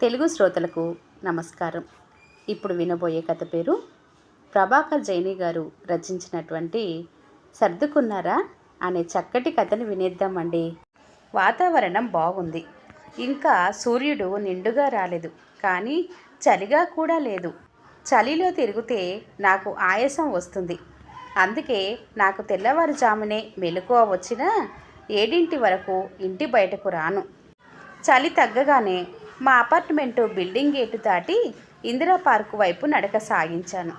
తెలుగు శ్రోతలకు నమస్కారం. ఇప్పుడు వినబోయే కథ పేరు ప్రభాకర్ జైని గారు రచించినటువంటి సర్దుకున్నారా అనే చక్కటి కథను వినేద్దామండి. వాతావరణం బాగుంది. ఇంకా సూర్యుడు నిండుగా రాలేదు. కానీ చలిగా కూడా లేదు. చలిలో తిరిగితే నాకు ఆయాసం వస్తుంది. అందుకే నాకు తెల్లవారుజామునే మెలకువ వచ్చినా ఏడింటి వరకు ఇంటి బయటకు రాను. చలి తగ్గగానే మా అపార్ట్మెంటు బిల్డింగ్ గేటు దాటి ఇందిరా పార్కు వైపు నడక సాగించాను.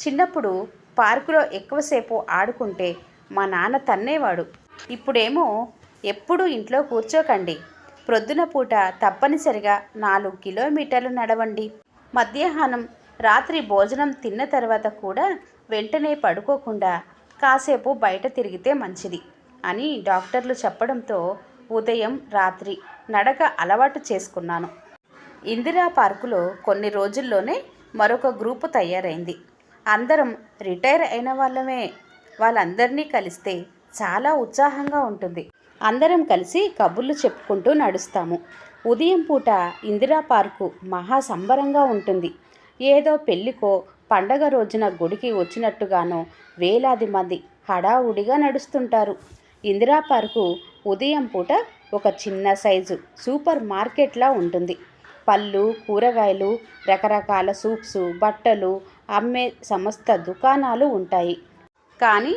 చిన్నప్పుడు పార్కులో ఎక్కువసేపు ఆడుకుంటే మా నాన్న తన్నేవాడు. ఇప్పుడేమో ఎప్పుడూ ఇంట్లో కూర్చోకండి. ప్రొద్దున పూట తప్పనిసరిగా నాలుగు కిలోమీటర్లు నడవండి. మధ్యాహ్నం రాత్రి భోజనం తిన్న తర్వాత కూడా వెంటనే పడుకోకుండా కాసేపు బయట తిరిగితే మంచిది అని డాక్టర్లు చెప్పడంతో ఉదయం రాత్రి నడక అలవాటు చేసుకున్నాను. ఇందిరా పార్కులో కొన్ని రోజుల్లోనే మరొక గ్రూపు తయారైంది. అందరం రిటైర్ అయిన వాళ్ళమే. వాళ్ళందరినీ కలిస్తే చాలా ఉత్సాహంగా ఉంటుంది. అందరం కలిసి కబుర్లు చెప్పుకుంటూ నడుస్తాము. ఉదయం పూట ఇందిరా పార్కు మహా సంబరంగా ఉంటుంది. ఏదో పెళ్ళికో పండగ రోజున గుడికి వచ్చినట్టుగానో వేలాది మంది హడావుడిగా నడుస్తుంటారు. ఇందిరా పార్కు ఉదయం పూట ఒక చిన్న సైజు సూపర్ మార్కెట్లా ఉంటుంది. పళ్ళు కూరగాయలు రకరకాల సూప్స్ బట్టలు అమ్మే సమస్త దుకాణాలు ఉంటాయి. కానీ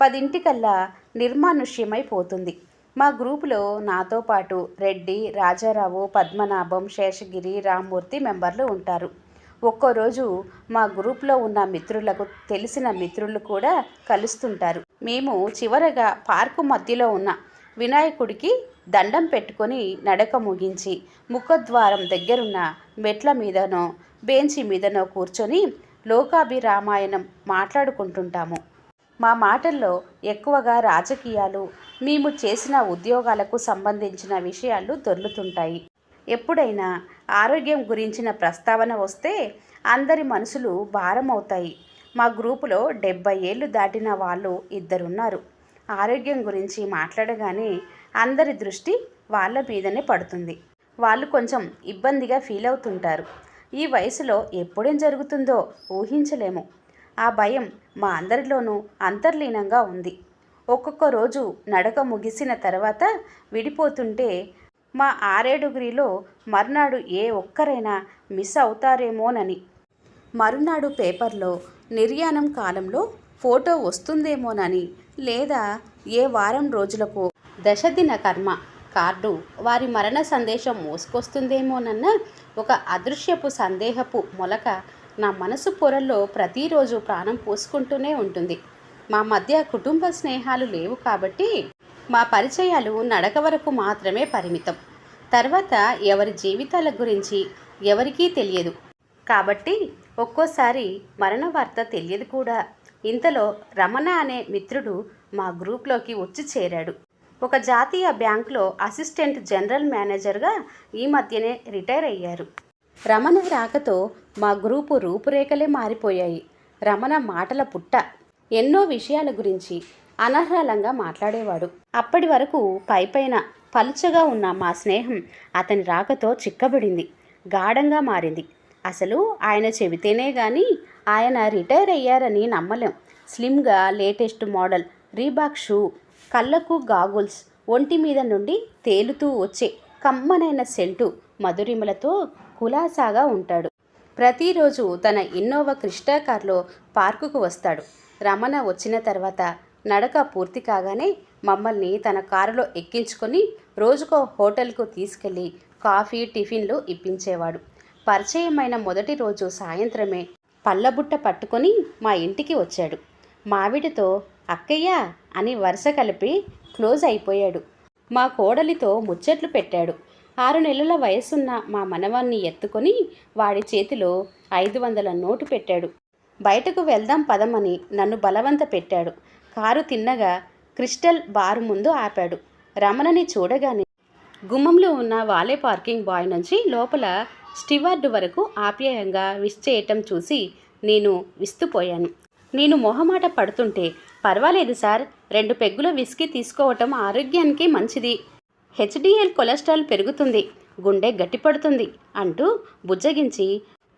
పదింటికల్లా నిర్మానుష్యమైపోతుంది మా గ్రూపులో నాతో పాటు రెడ్డి రాజారావు పద్మనాభం శేషగిరి రామ్మూర్తి మెంబర్లు ఉంటారు. ఒక్కోరోజు మా గ్రూప్లో ఉన్న మిత్రులకు తెలిసిన మిత్రులు కూడా కలుస్తుంటారు. మేము చివరగా పార్కు మధ్యలో ఉన్న వినాయకుడికి దండం పెట్టుకొని నడక ముగించి ముఖద్వారం దగ్గరున్న మెట్ల మీదనో బెంచి మీదనో కూర్చొని లోకాభిరామాయణం మాట్లాడుకుంటుంటాము. మా మాటల్లో ఎక్కువగా రాజకీయాలు మేము చేసిన ఉద్యోగాలకు సంబంధించిన విషయాలు దొర్లుతుంటాయి. ఎప్పుడైనా ఆరోగ్యం గురించిన ప్రస్తావన వస్తే అందరి మనసులు భారం అవుతాయి మా గ్రూపులో డెబ్బై ఏళ్ళు దాటిన వాళ్ళు ఇద్దరున్నారు. ఆరోగ్యం గురించి మాట్లాడగానే అందరి దృష్టి వాళ్ళ మీదనే పడుతుంది. వాళ్ళు కొంచెం ఇబ్బందిగా ఫీల్ అవుతుంటారు. ఈ వయసులో ఎప్పుడేం జరుగుతుందో ఊహించలేము. ఆ భయం మా అందరిలోనూ అంతర్లీనంగా ఉంది. ఒక్కొక్క రోజు నడక ముగిసిన తర్వాత విడిపోతుంటే మా ఆరేడుగురిలో మర్నాడు ఏ ఒక్కరైనా మిస్ అవుతారేమోనని. మరునాడు పేపర్లో నిర్యాణం కాలంలో ఫోటో వస్తుందేమోనని లేదా ఏ వారం రోజులకు దశదిన కర్మ కార్డు వారి మరణ సందేశం మోసుకొస్తుందేమోనన్న ఒక అదృశ్యపు సందేహపు మొలక నా మనసు పొరల్లో ప్రతిరోజు ప్రాణం పోసుకుంటూనే ఉంటుంది. మా మధ్య కుటుంబ స్నేహాలు లేవు కాబట్టి మా పరిచయాలు నడక వరకు మాత్రమే పరిమితం. తర్వాత ఎవరి జీవితాల గురించి ఎవరికీ తెలియదు. కాబట్టి ఒక్కోసారి మరణ వార్త తెలియదు కూడా. ఇంతలో రమణ అనే మిత్రుడు మా గ్రూప్లోకి వచ్చి చేరాడు. ఒక జాతీయ బ్యాంకులో అసిస్టెంట్ జనరల్ మేనేజర్గా ఈ మధ్యనే రిటైర్ అయ్యారు. రమణ రాకతో మా గ్రూపు రూపురేఖలే మారిపోయాయి. రమణ మాటల పుట్ట ఎన్నో విషయాల గురించి అనర్హలంగా మాట్లాడేవాడు. అప్పటి వరకు పైపైన పలుచగా ఉన్న మా స్నేహం అతని రాకతో చిక్కబడింది గాఢంగా మారింది. అసలు ఆయన చెబితేనే కానీ ఆయన రిటైర్ అయ్యారని నమ్మలేం. స్లిమ్గా లేటెస్ట్ మోడల్ రీబాక్ షూ కళ్ళకు గాగుల్స్ ఒంటి మీద నుండి తేలుతూ వచ్చే కమ్మనైన సెంటు మధురిమలతో కులాసాగా ఉంటాడు. ప్రతిరోజు తన ఇన్నోవా క్రిస్టా కార్లో పార్కుకు వస్తాడు. రమణ వచ్చిన తర్వాత నడక పూర్తి కాగానే మమ్మల్ని తన కారులో ఎక్కించుకొని రోజుకో హోటల్కు తీసుకెళ్ళి కాఫీ టిఫిన్లు ఇప్పించేవాడు. పరిచయమైన మొదటి రోజు సాయంత్రమే పళ్ళబుట్ట పట్టుకొని మా ఇంటికి వచ్చాడు. మావిడితో అక్కయ్య అని వరుస కలిపి క్లోజ్ అయిపోయాడు. మా కోడలితో ముచ్చట్లు పెట్టాడు. ఆరు నెలల వయసున్న మా మనవాన్ని ఎత్తుకొని వాడి చేతిలో ఐదు వందల నోటు పెట్టాడు. బయటకు వెళ్దాం పదమని నన్ను బలవంత పెట్టాడు. కారు తిన్నగా క్రిస్టల్ బారు ముందు ఆపాడు. రమణని చూడగానే గుమ్మంలో ఉన్న వాలే పార్కింగ్ బాయ్ నుంచి లోపల స్టివార్డు వరకు ఆప్యాయంగా విష్ చేయటం చూసి నేను విస్తుపోయాను. నేను మొహమాట పడుతుంటే పర్వాలేదు సార్ రెండు పెగ్గుల విస్కీ తీసుకోవటం ఆరోగ్యానికి మంచిది. హెచ్డిఎల్ కొలెస్ట్రాల్ పెరుగుతుంది గుండె గట్టిపడుతుంది అంటూ బుజ్జగించి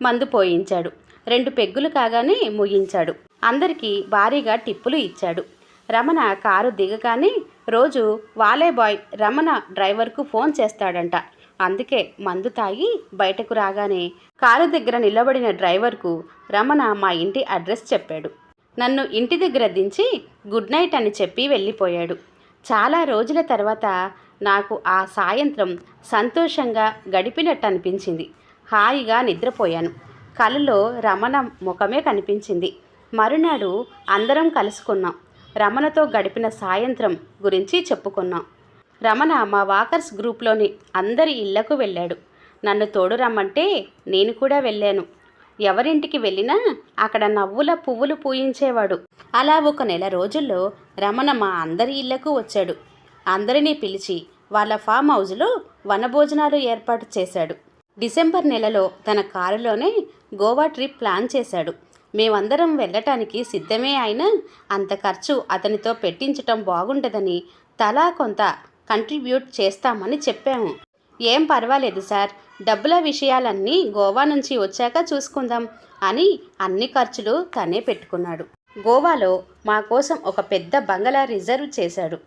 మందు పోయించాడు. రెండు పెగ్గులు కాగానే ముగించాడు. అందరికీ భారీగా టిప్పులు ఇచ్చాడు. రమణ కారు దిగగానే రోజు వాలేబాయ్ రమణ డ్రైవర్కు ఫోన్ చేస్తాడంట. అందుకే మందు తాగి బయటకు రాగానే కారు దగ్గర నిలబడిన డ్రైవర్కు రమణ మా ఇంటి అడ్రస్ చెప్పాడు. నన్ను ఇంటి దగ్గర దించి గుడ్ నైట్ అని చెప్పి వెళ్ళిపోయాడు. చాలా రోజుల తర్వాత నాకు ఆ సాయంత్రం సంతోషంగా గడిపినట్టు అనిపించింది హాయిగా నిద్రపోయాను. కలలో రమణ ముఖమే కనిపించింది. మరునాడు అందరం కలుసుకున్నాం. రమణతో గడిపిన సాయంత్రం గురించి చెప్పుకున్నాం. రమణ మా వాకర్స్ గ్రూప్లోని అందరి ఇళ్ళకు వెళ్ళాడు. నన్ను తోడు రమ్మంటే నేను కూడా వెళ్ళాను. ఎవరింటికి వెళ్ళినా అక్కడ నవ్వుల పువ్వులు పూయించేవాడు. అలా ఒక నెల రోజుల్లో రమణ మా అందరి ఇళ్ళకు వచ్చాడు. అందరినీ పిలిచి వాళ్ళ ఫామ్ హౌజ్లో వనభోజనాలు ఏర్పాటు చేశాడు. డిసెంబర్ నెలలో తన కారులోనే గోవా ట్రిప్ ప్లాన్ చేశాడు. మేమందరం వెళ్ళటానికి సిద్ధమే అయినా అంత ఖర్చు అతనితో పెట్టించటం బాగుండదని తలా కొంత కంట్రిబ్యూట్ చేస్తామని చెప్పాము. ఏం పర్వాలేదు సార్. డబ్బుల విషయాలన్నీ గోవా నుంచి వచ్చాక చూసుకుందాం అని అన్ని ఖర్చులు తనే పెట్టుకున్నాడు. గోవాలో మా కోసం ఒక పెద్ద బంగళా రిజర్వ్ చేశాడు.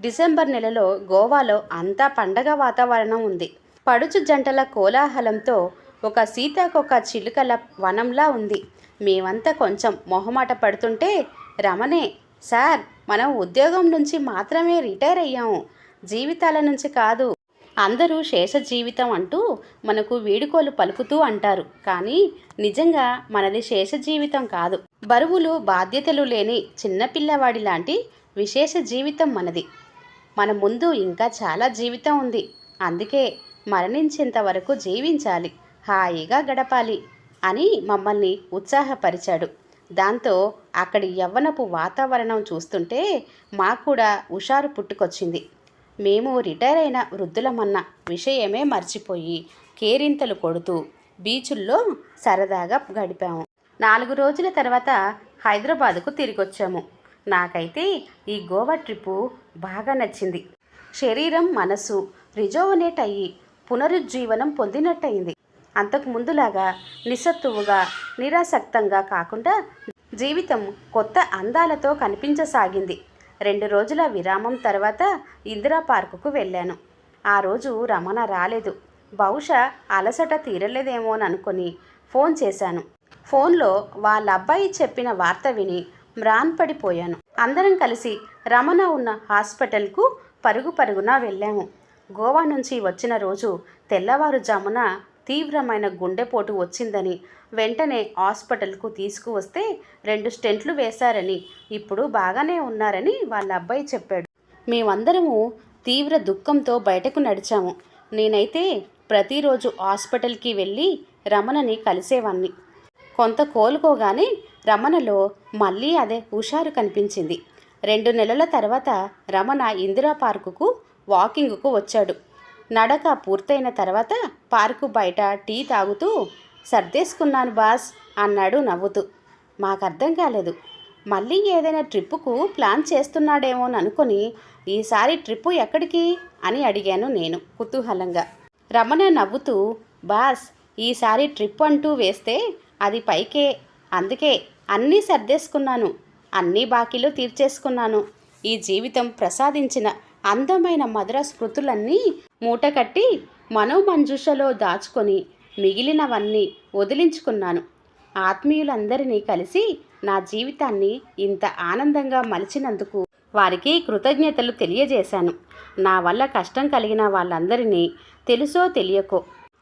డిసెంబర్ నెలలో గోవాలో అంతా పండగ వాతావరణం ఉంది. పడుచు జంటల కోలాహలంతో ఒక సీతాకొక చిలుకల వనంలా ఉంది. మేమంతా కొంచెం మొహమాట పడుతుంటే రమణే సార్ మనం ఉద్యోగం నుంచి మాత్రమే రిటైర్ అయ్యాము. జీవితాల నుంచి కాదు. అందరూ శేష జీవితం అంటూ మనకు వీడుకోలు పలుకుతూ అంటారు. కానీ నిజంగా మనది శేష జీవితం కాదు. బరువులు బాధ్యతలు లేని చిన్నపిల్లవాడి లాంటి విశేష జీవితం మనది. మన ముందు ఇంకా చాలా జీవితం ఉంది. అందుకే మరణించేంత వరకు జీవించాలి. హాయిగా గడపాలి అని మమ్మల్ని ఉత్సాహపరిచాడు. దాంతో అక్కడి యవ్వనపు వాతావరణం చూస్తుంటే మాకు కూడా హుషారు పుట్టుకొచ్చింది. మేము రిటైర్ అయిన వృద్ధులమన్న విషయమే మర్చిపోయి కేరింతలు కొడుతూ బీచుల్లో సరదాగా గడిపాము. నాలుగు రోజుల తర్వాత హైదరాబాదుకు తిరిగొచ్చాము. నాకైతే ఈ గోవా ట్రిప్పు బాగా నచ్చింది. శరీరం మనసు రిజోవనేట్ అయ్యి పునరుజ్జీవనం పొందినట్టయింది. అంతకు ముందులాగా నిస్సత్తువుగా నిరాసక్తంగా కాకుండా జీవితం కొత్త అందాలతో కనిపించసాగింది. రెండు రోజుల విరామం తర్వాత ఇందిరా పార్కుకు వెళ్ళాను. ఆ రోజు రమణ రాలేదు. బహుశా అలసట తీరలేదేమోననుకొని ఫోన్ చేశాను. ఫోన్లో వాళ్ళ అబ్బాయి చెప్పిన వార్త విని మ్రాన్పడిపోయాను అందరం కలిసి రమణ ఉన్న హాస్పిటల్కు పరుగు పరుగున వెళ్ళాము. గోవా నుంచి వచ్చిన రోజు తెల్లవారుజామున తీవ్రమైన గుండెపోటు వచ్చిందని వెంటనే హాస్పిటల్కు తీసుకువస్తే రెండు స్టెంట్లు వేశారని ఇప్పుడు బాగానే ఉన్నారని వాళ్ళ అబ్బాయి చెప్పాడు. మేమందరము తీవ్ర దుఃఖంతో బయటకు నడిచాము. నేనైతే ప్రతిరోజు హాస్పిటల్కి వెళ్ళి రమణని కలిసేవాణ్ణి. కొంత కోలుకోగానే రమణలో మళ్ళీ అదే హుషారు కనిపించింది. రెండు నెలల తర్వాత రమణ ఇందిరా పార్కుకు వాకింగ్కు వచ్చాడు. నడక పూర్తయిన తర్వాత పార్కు బయట టీ తాగుతూ సర్దేసుకున్నాను బాస్ అన్నాడు నవ్వుతూ. మాకు అర్థం కాలేదు. మళ్ళీ ఏదైనా ట్రిప్పుకు ప్లాన్ చేస్తున్నాడేమో అనుకొని ఈసారి ట్రిప్పు ఎక్కడికి? అని అడిగాను నేను కుతూహలంగా. రమణ నవ్వుతూ బాస్ ఈసారి ట్రిప్ అంటూ వేస్తే అది పైకే అందుకే అన్నీ సర్దేసుకున్నాను. అన్ని బాకీలు తీర్చేసుకున్నాను. ఈ జీవితం ప్రసాదించిన అందమైన మధుర స్మృతులన్నీ మూటకట్టి మనోమంజుషలో దాచుకొని మిగిలినవన్నీ వదిలించుకున్నాను. ఆత్మీయులందరినీ కలిసి నా జీవితాన్ని ఇంత ఆనందంగా మలిచినందుకు వారికి కృతజ్ఞతలు తెలియజేశాను. నా వల్ల కష్టం కలిగిన వాళ్ళందరినీ తెలుసో తెలియకో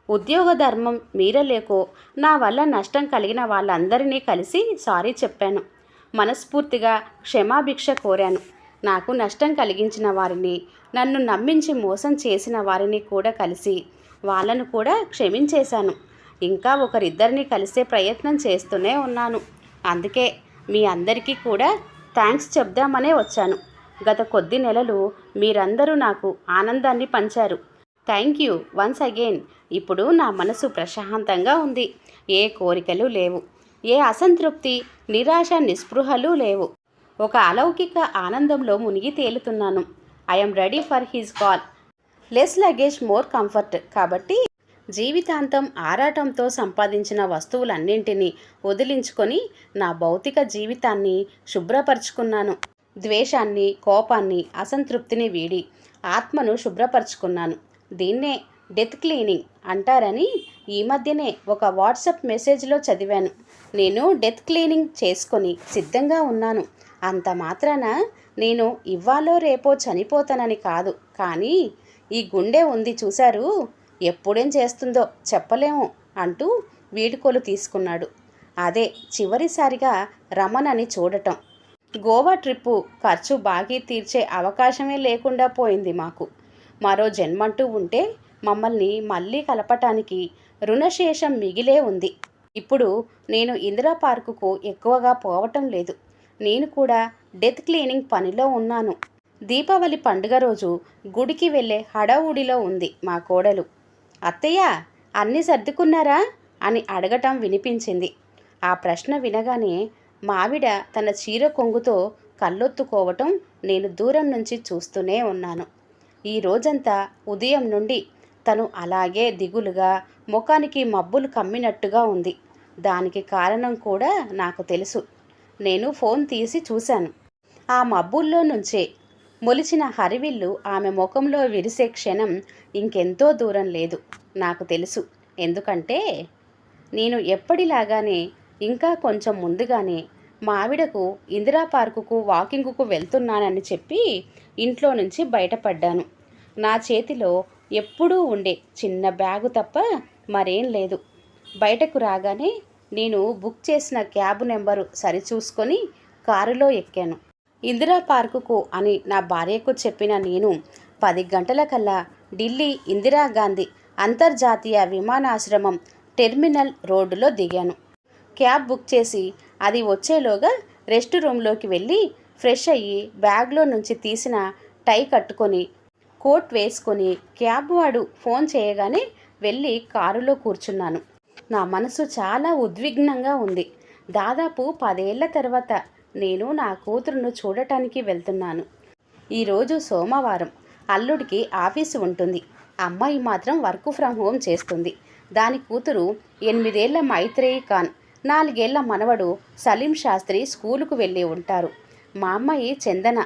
ఉద్యోగ ధర్మం మీరలేకో నా వల్ల నష్టం కలిగిన వాళ్ళందరినీ కలిసి సారీ చెప్పాను. మనస్ఫూర్తిగా క్షమాభిక్ష కోరాను. నాకు నష్టం కలిగించిన వారిని నన్ను నమ్మించి మోసం చేసిన వారిని కూడా కలిసి వాళ్ళను కూడా క్షమించేశాను. ఇంకా ఒకరిద్దరిని కలిసే ప్రయత్నం చేస్తూనే ఉన్నాను. అందుకే మీ అందరికీ కూడా థ్యాంక్స్ చెప్దామనే వచ్చాను. గత కొద్ది నెలలు మీరందరూ నాకు ఆనందాన్ని పంచారు. Thank you once again. ఇప్పుడు నా మనసు ప్రశాంతంగా ఉంది. ఏ కోరికలు లేవు. ఏ అసంతృప్తి నిరాశ నిస్పృహలు లేవు. ఒక అలౌకిక ఆనందంలో మునిగి తేలుతున్నాను. I'm ready for his call less luggage more comfort కాబట్టి జీవితాంతం ఆరాటంతో సంపాదించిన వస్తువులన్నింటినీ వదిలించుకొని నా భౌతిక జీవితాన్ని శుభ్రపరుచుకున్నాను. ద్వేషాన్ని కోపాన్ని అసంతృప్తిని వీడి ఆత్మను శుభ్రపరుచుకున్నాను. దీన్నే డెత్ క్లీనింగ్ అంటారని ఈ మధ్యనే ఒక వాట్సాప్ మెసేజ్లో చదివాను. నేను డెత్ క్లీనింగ్ చేసుకొని సిద్ధంగా ఉన్నాను. అంత మాత్రాన నేను ఇవ్వాలో రేపో చనిపోతానని కాదు. కానీ ఈ గుండె ఉంది చూశారు? ఎప్పుడేం చేస్తుందో చెప్పలేము అంటూ వీడుకోలు తీసుకున్నాడు. అదే చివరిసారిగా రమణని చూడటం. గోవా ట్రిప్పు ఖర్చు బాకీ తీర్చే అవకాశమే లేకుండా పోయింది మాకు. మరో జన్మంటూ ఉంటే మమ్మల్ని మళ్ళీ కలపటానికి రుణశేషం మిగిలే ఉంది. ఇప్పుడు నేను ఇందిరా పార్కుకు ఎక్కువగా పోవటం లేదు. నేను కూడా డెత్ క్లీనింగ్ పనిలో ఉన్నాను. దీపావళి పండుగ రోజు గుడికి వెళ్ళే హడావుడిలో ఉంది మా కోడలు. అత్తయ్య అన్నీ సర్దుకున్నారా? అని అడగటం వినిపించింది. ఆ ప్రశ్న వినగానే మావిడ తన చీర కొంగుతో కళ్ళొత్తుకోవటం నేను దూరం నుంచి చూస్తూనే ఉన్నాను. ఈ రోజంతా ఉదయం నుండి తను అలాగే దిగులుగా ముఖానికి మబ్బులు కమ్మినట్టుగా ఉంది. దానికి కారణం కూడా నాకు తెలుసు. నేను ఫోన్ తీసి చూశాను. ఆ మబ్బుల్లో నుంచే మొలిచిన హరివిల్లు ఆమె ముఖంలో విరిసే క్షణం ఇంకెంతో దూరం లేదు. నాకు తెలుసు. ఎందుకంటే నేను ఎప్పటిలాగానే ఇంకా కొంచెం ముందుగానే మా ఆవిడకు ఇందిరా పార్కుకు వాకింగ్కు వెళ్తున్నానని చెప్పి ఇంట్లో నుంచి బయటపడ్డాను. నా చేతిలో ఎప్పుడూ ఉండే చిన్న బ్యాగు తప్ప మరేం లేదు. బయటకు రాగానే నేను బుక్ చేసిన క్యాబ్ నెంబరు సరిచూసుకొని కారులో ఎక్కాను. ఇందిరా పార్కుకు అని నా భార్యకు చెప్పిన నేను పది గంటలకల్లా ఢిల్లీ ఇందిరాగాంధీ అంతర్జాతీయ విమానాశ్రమం టెర్మినల్ రోడ్డులో దిగాను. క్యాబ్ బుక్ చేసి అది వచ్చేలోగా రెస్ట్ రూమ్లోకి వెళ్ళి ఫ్రెష్ అయ్యి బ్యాగ్లో నుంచి తీసిన టై కట్టుకొని కోట్ వేసుకొని క్యాబ్ వాడు ఫోన్ చేయగానే వెళ్ళి కారులో కూర్చున్నాను. నా మనసు చాలా ఉద్విగ్నంగా ఉంది. దాదాపు పదేళ్ళ తర్వాత నేను నా కూతురును చూడటానికి వెళ్తున్నాను. ఈరోజు సోమవారం. అల్లుడికి ఆఫీసు ఉంటుంది. అమ్మాయి మాత్రం వర్క్ ఫ్రమ్ హోమ్ చేస్తుంది. దాని కూతురు ఎనిమిదేళ్ళ మైత్రేయి ఖాన్ నాలుగేళ్ళ మనవడు సలీం శాస్త్రి స్కూలుకు వెళ్ళి ఉంటారు. మా అమ్మాయి చందన.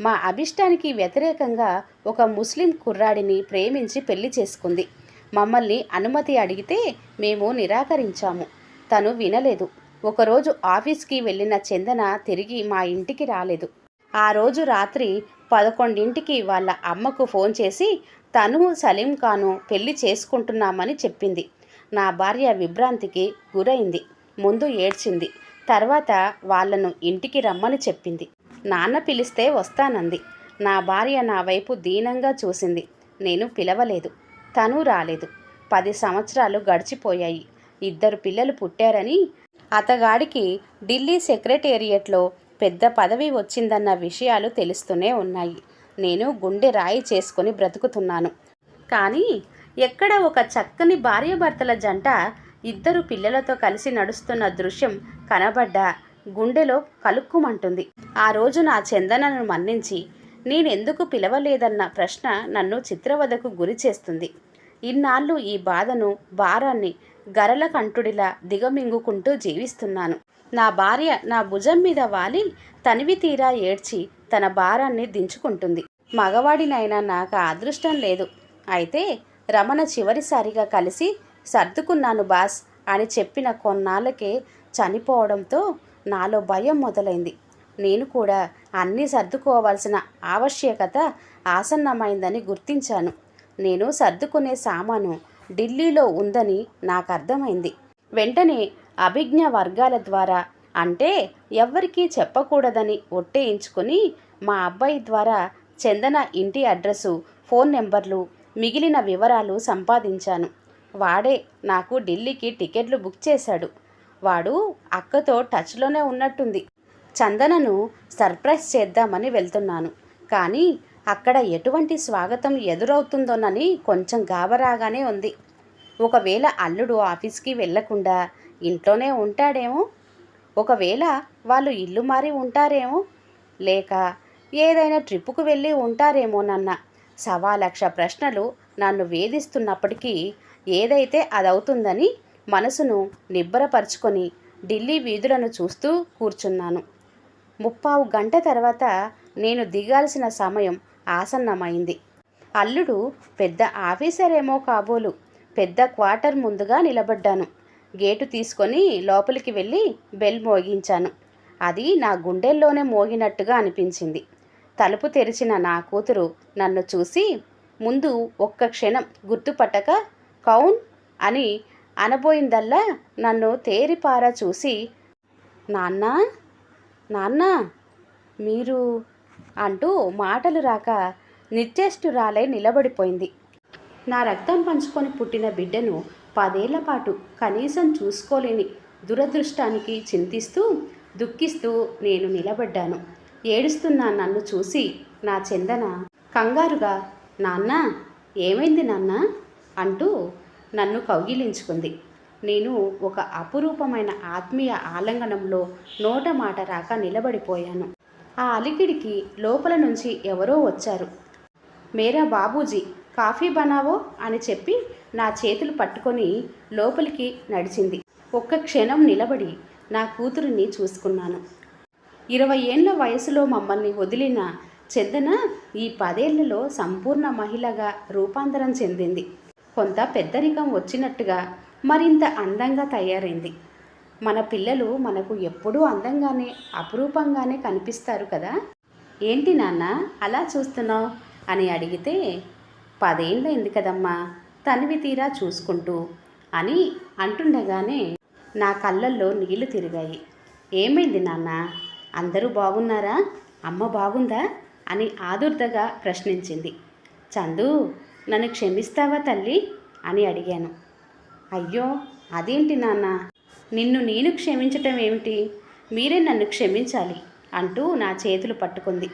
మా అభిష్టానికి వ్యతిరేకంగా ఒక ముస్లిం కుర్రాడిని ప్రేమించి పెళ్ళి చేసుకుంది. మమ్మల్ని అనుమతి అడిగితే మేము నిరాకరించాము. తను వినలేదు. ఒకరోజు ఆఫీస్కి వెళ్ళిన చందన తిరిగి మా ఇంటికి రాలేదు. ఆ రోజు రాత్రి పదకొండింటికి వాళ్ళ అమ్మకు ఫోన్ చేసి తను సలీం ఖాను పెళ్ళి చేసుకుంటున్నామని చెప్పింది. నా భార్య విభ్రాంతికి గురైంది. ముందు ఏడ్చింది. తర్వాత వాళ్ళను ఇంటికి రమ్మని చెప్పింది. నాన్న పిలిస్తే వస్తానంది. నా భార్య నా వైపు దీనంగా చూసింది. నేను పిలవలేదు. తను రాలేదు. పది సంవత్సరాలు గడిచిపోయాయి. ఇద్దరు పిల్లలు పుట్టారని అతగాడికి ఢిల్లీ సెక్రటేరియట్లో పెద్ద పదవి వచ్చిందన్న విషయాలు తెలుస్తూనే ఉన్నాయి. నేను గుండె రాయి చేసుకొని బ్రతుకుతున్నాను. కానీ ఎక్కడ ఒక చక్కని భార్యాభర్తల జంట ఇద్దరు పిల్లలతో కలిసి నడుస్తున్న దృశ్యం కనబడ్డా గుండెలో కలుక్కుమంటుంది. ఆ రోజు నా చందనను మన్నించి నేనెందుకు పిలవలేదన్న ప్రశ్న నన్ను చిత్రవధకు గురి చేస్తుంది. ఇన్నాళ్ళు ఈ బాధను భారాన్ని గరల కంటుడిలా దిగమింగుకుంటూ జీవిస్తున్నాను. నా భార్య నా భుజం మీద వాలి తనివి తీరా ఏడ్చి తన భారాన్ని దించుకుంటుంది. మగవాడినైనా నాకు అదృష్టం లేదు. అయితే రమణ చివరిసారిగా కలిసి సర్దుకున్నాను బాస్ అని చెప్పిన కొన్నాళ్ళకే చనిపోవడంతో నాలో భయం మొదలైంది. నేను కూడా అన్నీ సర్దుకోవాల్సిన ఆవశ్యకత ఆసన్నమైందని గుర్తించాను. నేను సర్దుకునే సామాను ఢిల్లీలో ఉందని నాకు అర్థమైంది. వెంటనే అభిజ్ఞ వర్గాల ద్వారా అంటే ఎవ్వరికీ చెప్పకూడదని ఒట్టేయించుకొని మా అబ్బాయి ద్వారా చందన ఇంటి అడ్రస్సు ఫోన్ నెంబర్లు మిగిలిన వివరాలు సంపాదించాను. వాడే నాకు ఢిల్లీకి టికెట్లు బుక్ చేశాడు. వాడు అక్కతో టచ్లోనే ఉన్నట్టుంది. చందనను సర్ప్రైజ్ చేద్దామని వెళ్తున్నాను. కానీ అక్కడ ఎటువంటి స్వాగతం ఎదురవుతుందోనని కొంచెం గాబరాగానే ఉంది. ఒకవేళ అల్లుడు ఆఫీస్కి వెళ్ళకుండా ఇంట్లోనే ఉంటాడేమో? ఒకవేళ వాళ్ళు ఇల్లు మారి ఉంటారేమో? లేక ఏదైనా ట్రిప్పుకు వెళ్ళి ఉంటారేమోనన్న సవా లక్ష ప్రశ్నలు నన్ను వేధిస్తున్నప్పటికీ ఏదైతే అదవుతుందని మనసును నిబ్బరపరుచుకొని ఢిల్లీ వీధులను చూస్తూ కూర్చున్నాను. ముప్పావు గంట తర్వాత నేను దిగాల్సిన సమయం ఆసన్నమైంది. అల్లుడు పెద్ద ఆఫీసరేమో కాబోలు. పెద్ద క్వార్టర్ ముందుగా నిలబడ్డాను. గేటు తీసుకొని లోపలికి వెళ్ళి బెల్ మోగించాను. అది నా గుండెల్లోనే మోగినట్టుగా అనిపించింది. తలుపు తెరిచిన నా కూతురు నన్ను చూసి ముందు ఒక్క క్షణం గుర్తుపట్టక కౌన్ అని అనబోయిందల్లా నన్ను తేరిపారా చూసి నాన్నా నాన్న మీరు అంటూ మాటలు రాక నిశ్చేష్టురాలై నిలబడిపోయింది. నా రక్తం పంచుకొని పుట్టిన బిడ్డను పదేళ్ళ పాటు కనీసం చూసుకోలేని దురదృష్టానికి చింతిస్తూ దుఃఖిస్తూ నేను నిలబడ్డాను. ఏడుస్తున్న నన్ను చూసి నా చందన కంగారుగా నాన్న ఏమైంది నాన్న? అంటూ నన్ను కౌగిలించుకుంది. నేను ఒక అపురూపమైన ఆత్మీయ ఆలంగనంలో నోట మాట రాక నిలబడిపోయాను. ఆ అలికిడికి లోపల నుంచి ఎవరో వచ్చారు. మేరా బాబూజీ కాఫీ బనావో? అని చెప్పి నా చేతులు పట్టుకొని లోపలికి నడిచింది. ఒక్క క్షణం నిలబడి నా కూతురిని చూసుకున్నాను. ఇరవై ఏళ్ళ వయసులో మమ్మల్ని వదిలిన చందన ఈ పదేళ్ళలో సంపూర్ణ మహిళగా రూపాంతరం చెందింది. కొంత పెద్దరికం వచ్చినట్టుగా మరింత అందంగా తయారైంది. మన పిల్లలు మనకు ఎప్పుడూ అందంగానే అపురూపంగానే కనిపిస్తారు కదా? ఏంటి నాన్న అలా చూస్తున్నావు? అని అడిగితే పదేళ్ళైంది కదమ్మా తనివి తీరా చూసుకుంటూ అని అంటుండగానే నా కళ్ళల్లో నీళ్ళు తిరిగాయి. ఏమైంది నాన్న అందరూ బాగున్నారా? అమ్మ బాగుందా? అని ఆదుర్దగా ప్రశ్నించింది. చందు నన్ను క్షమిస్తావా తల్లి? అని అడిగాను. అయ్యో అదేంటి నాన్న? నిన్ను నేను క్షమించటం ఏమిటి? మీరే నన్ను క్షమించాలి అంటూ నా చేతులు పట్టుకుంది.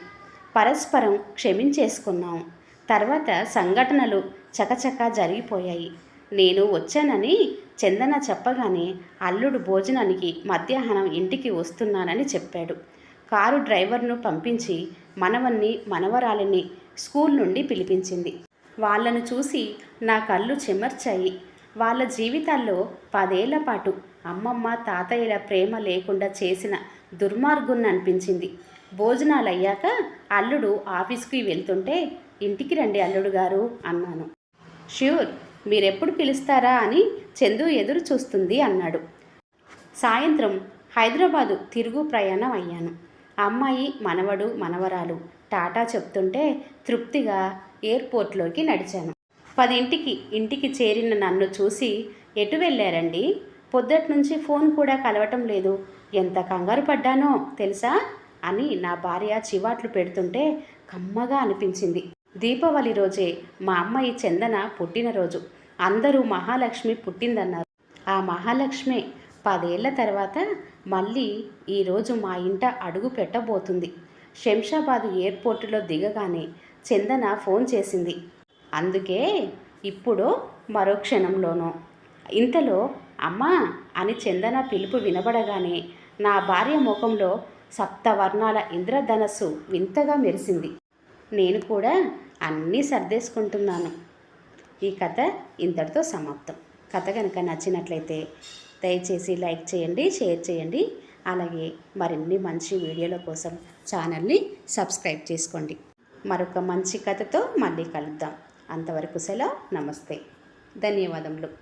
పరస్పరం క్షమించేసుకున్నాం. తర్వాత సంఘటనలు చకచకా జరిగిపోయాయి. నేను వచ్చానని చందన చెప్పగానే అల్లుడు భోజనానికి మధ్యాహ్నం ఇంటికి వస్తున్నానని చెప్పాడు. కారు డ్రైవర్ను పంపించి మనవన్ని మనవరాలిని స్కూల్ నుండి పిలిపించింది. వాళ్ళను చూసి నా కళ్ళు చెమర్చాయి. వాళ్ళ జీవితాల్లో పదేళ్ళ పాటు అమ్మమ్మ తాతయ్యల ప్రేమ లేకుండా చేసిన దుర్మార్గుణ్ణి అనిపించింది. భోజనాలు అయ్యాక అల్లుడు ఆఫీస్కి వెళ్తుంటే ఇంటికి రండి అల్లుడు గారు అన్నాను. ష్యూర్ మీరెప్పుడు పిలుస్తారా అని చందు ఎదురు చూస్తుంది అన్నాడు. సాయంత్రం హైదరాబాదు తిరుగు ప్రయాణం అయ్యాను. అమ్మాయి మనవడు మనవరాలు టాటా చెప్తుంటే తృప్తిగా ఎయిర్పోర్ట్లోకి నడిచాను. పదింటికి ఇంటికి చేరిన నన్ను చూసి ఎటు వెళ్ళారండి? పొద్దటి నుంచి ఫోన్ కూడా కలవటం లేదు. ఎంత కంగారు పడ్డానో తెలుసా? అని నా భార్య చివాట్లు పెడుతుంటే కమ్మగా అనిపించింది. దీపావళి రోజే మా అమ్మాయి చందన పుట్టినరోజు. అందరూ మహాలక్ష్మి పుట్టిందన్నారు. ఆ మహాలక్ష్మి పదేళ్ళ తర్వాత మళ్ళీ ఈరోజు మా ఇంట అడుగు పెట్టబోతుంది. శంషాబాద్ ఎయిర్పోర్టులో దిగగానే చందన ఫోన్ చేసింది. అందుకే ఇప్పుడు మరో క్షణంలోనూ ఇంతలో అమ్మా! అని చందన పిలుపు వినబడగానే నా భార్య ముఖంలో సప్తవర్ణాల ఇంద్రధనస్సు వింతగా మెరిసింది. నేను కూడా అన్నీ సర్దేసుకుంటున్నాను. ఈ కథ ఇంతటితో సమాప్తం. కథ కనుక నచ్చినట్లయితే దయచేసి లైక్ చేయండి షేర్ చేయండి. అలాగే మరిన్ని మంచి వీడియోల కోసం ఛానల్ని సబ్స్క్రైబ్ చేసుకోండి. మరొక మంచి కథతో మళ్ళీ కలుద్దాం. అంతవరకు సెలవు. నమస్తే. ధన్యవాదములు.